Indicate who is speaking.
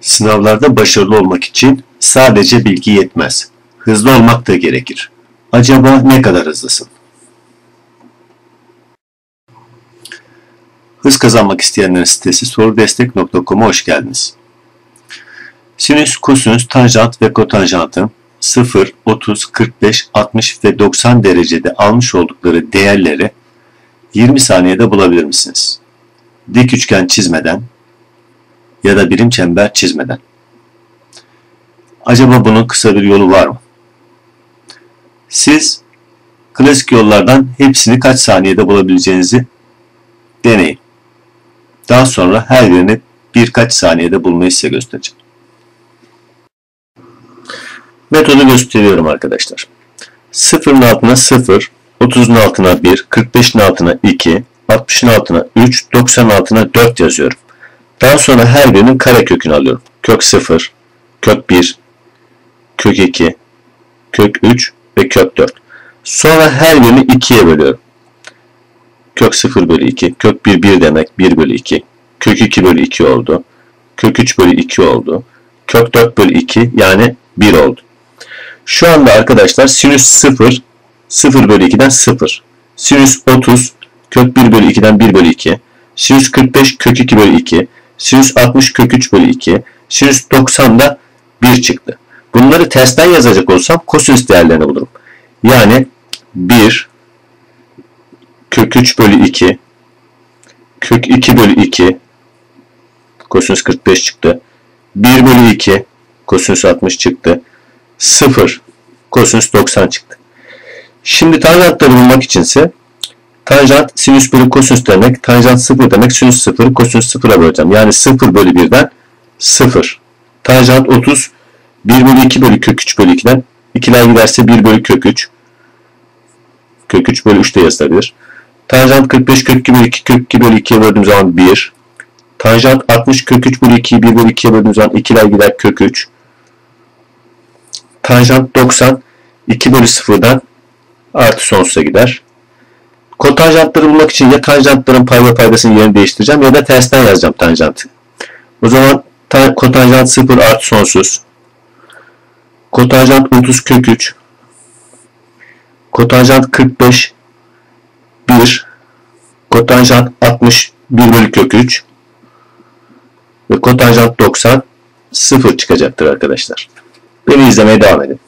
Speaker 1: Sınavlarda başarılı olmak için sadece bilgi yetmez. Hızlı olmak da gerekir. Acaba ne kadar hızlısın? Hız kazanmak isteyenlerin sitesi sorudestek.com'a hoş geldiniz. Sinüs, kosinüs, tanjant ve kotanjantın 0, 30, 45, 60 ve 90 derecede almış oldukları değerleri 20 saniyede bulabilir misiniz? Dik üçgen çizmeden ya da birim çember çizmeden. Acaba bunun kısa bir yolu var mı? Siz klasik yollardan hepsini kaç saniyede bulabileceğinizi deneyin. Daha sonra her birini birkaç saniyede bulmayı size göstereceğim. Metodu gösteriyorum arkadaşlar. 0'ın altına 0, 30'un altına 1, 45'in altına 2, 60'ın altına 3, 90'ın altına 4 yazıyorum. Daha sonra her birinin kare kökünü alıyorum. Kök 0, kök 1, kök 2, kök 3 ve kök 4. Sonra her birini 2'ye bölüyorum. Kök 0 bölü 2, kök 1 1 demek 1 bölü 2. Kök 2 bölü 2 oldu. Kök 3 bölü 2 oldu. Kök 4 bölü 2 yani 1 oldu. Şu anda arkadaşlar sinüs 0, 0 bölü 2'den 0. Sinüs 30, kök 1 bölü 2'den 1 bölü 2. Sinüs 45, kök 2 bölü 2. Sinüs 60, kök 3 bölü 2. Sinüs 90'da 1 çıktı. Bunları tersten yazacak olsam kosinüs değerlerini bulurum. Yani 1 kök 3 bölü 2 kök 2 bölü 2 kosinüs 45 çıktı. 1 bölü 2 kosinüs 60 çıktı. 0 kosinüs 90 çıktı. Şimdi tanjantları bulmak içinse tanjant sinüs bölü kosinüs demek, tanjant 0 demek, sinüs 0 kosinüs 0'a böleceğim. Yani 0 bölü 1'den 0. Tanjant 30 1 bölü 2 bölü kök 3 bölü 2'den 2'ler giderse 1 bölü kök 3 kök 3 bölü 3 de yazılabilir. Tanjant 45 kök 2 bölü 2 kök 2 bölü 2'ye böldüğüm zaman 1. Tanjant 60 kök 3 bölü 2'yi 1 bölü 2'ye böldüğüm zaman 2'ler gider kök 3. Tanjant 90 2 bölü 0'dan artı sonsuza gider. Kotanjantları bulmak için ya tanjantların pay ve paydasının yerini değiştireceğim ya da tersten yazacağım tanjantı. O zaman kotanjant 0 artı sonsuz. Kotanjant 30 kök 3. Kotanjant 45 1. Kotanjant 60 1 bölü kök 3. Ve kotanjant 90 0 çıkacaktır arkadaşlar. Beni izlemeye devam edin.